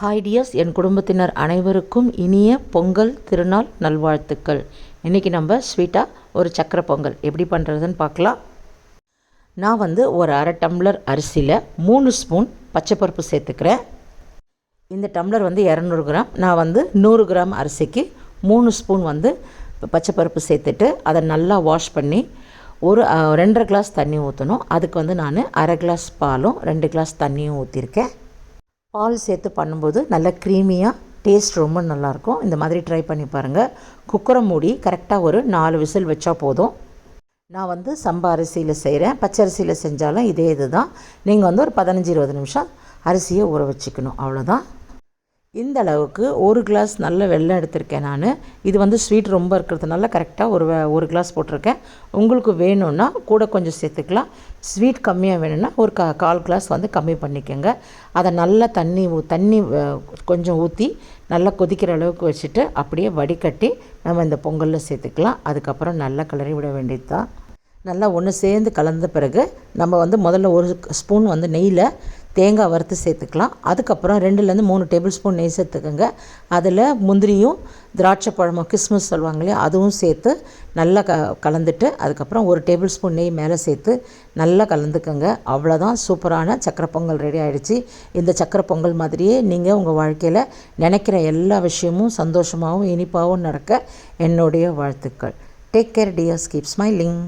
Hi tears என் குடும்பத்தினர் அனைவருக்கும் இனிய பொங்கல் திருநாள் நல்வாழ்த்துக்கள். இன்றைக்கி நம்ம ஸ்வீட்டாக ஒரு சக்கரை பொங்கல். எப்படி பண்ணுறதுன்னு பார்க்கலாம். நான் வந்து ஒரு அரை டம்ளர் அரிசியில் மூணு ஸ்பூன் பச்சைப்பருப்பு சேர்த்துக்கிறேன். இந்த டம்ளர் வந்து இரநூறு கிராம். நான் வந்து நூறு கிராம் அரிசிக்கு மூணு ஸ்பூன் வந்து பச்சைப்பருப்பு சேர்த்துட்டு அதை நல்லா வாஷ் பண்ணி ஒரு ரெண்டரை கிளாஸ் தண்ணி ஊற்றணும் அதுக்கு வந்து நான் அரை கிளாஸ் பாலும் ரெண்டு கிளாஸ் தண்ணியும் ஊற்றிருக்கேன் பால் சேர்த்து பண்ணும்போது நல்ல க்ரீமியாக டேஸ்ட் ரொம்ப நல்லாயிருக்கும். இந்த மாதிரி ட்ரை பண்ணி பாருங்கள் குக்கரை மூடி கரெக்டாக ஒரு நாலு விசில் வச்சா போதும். நான் வந்து சம்பா அரிசியில் செய்கிறேன் பச்சரிசியில் செஞ்சாலும் இதே இது தான் நீங்கள் வந்து ஒரு பதினஞ்சு இருபது நிமிஷம் அரிசியை ஊற வச்சுக்கணும். அவ்வளோதான் இந்த அளவுக்கு ஒரு கிளாஸ் நல்ல வெள்ளம் எடுத்திருக்கேன் நான். இது வந்து ஸ்வீட் ரொம்ப இருக்கிறதுனால கரெக்டாக ஒரு ஒரு கிளாஸ் போட்டிருக்கேன். உங்களுக்கு வேணும்னா கூட கொஞ்சம் சேர்த்துக்கலாம். ஸ்வீட் கம்மியாக வேணும்னா ஒரு கா கால் கிளாஸ் வந்து கம்மி பண்ணிக்கோங்க. அதை நல்லா தண்ணி ஊ தண்ணி கொஞ்சம் ஊற்றி நல்லா கொதிக்கிற அளவுக்கு வச்சுட்டு அப்படியே வடிகட்டி நம்ம இந்த பொங்கலில் சேர்த்துக்கலாம். அதுக்கப்புறம் நல்லா கிளறி விட வேண்டியது தான் நல்லா ஒன்று சேர்ந்து கலந்த பிறகு நம்ம வந்து முதல்ல ஒரு ஸ்பூன் வந்து நெய்யில் தேங்காய் வறுத்து சேர்த்துக்கலாம். அதுக்கப்புறம் ரெண்டுலேருந்து மூணு டேபிள் ஸ்பூன் நெய் சேர்த்துக்கோங்க. அதில் முந்திரியும் திராட்சை பழமும் கிஸ்மிஸ் சொல்லுவாங்க இல்லையா அதுவும் சேர்த்து நல்லா க கலந்துட்டு அதுக்கப்புறம் ஒரு டேபிள் ஸ்பூன் நெய் மேலே சேர்த்து நல்லா கலந்துக்கோங்க. அவ்வளோதான் சூப்பரான சக்கரை பொங்கல் ரெடி ஆகிடுச்சு இந்த சக்கரை பொங்கல் மாதிரியே நீங்கள் உங்கள் வாழ்க்கையில் நினைக்கிற எல்லா விஷயமும் சந்தோஷமாகவும் இனிப்பாகவும் நடக்க என்னுடைய வாழ்த்துக்கள். Take care dears keep smiling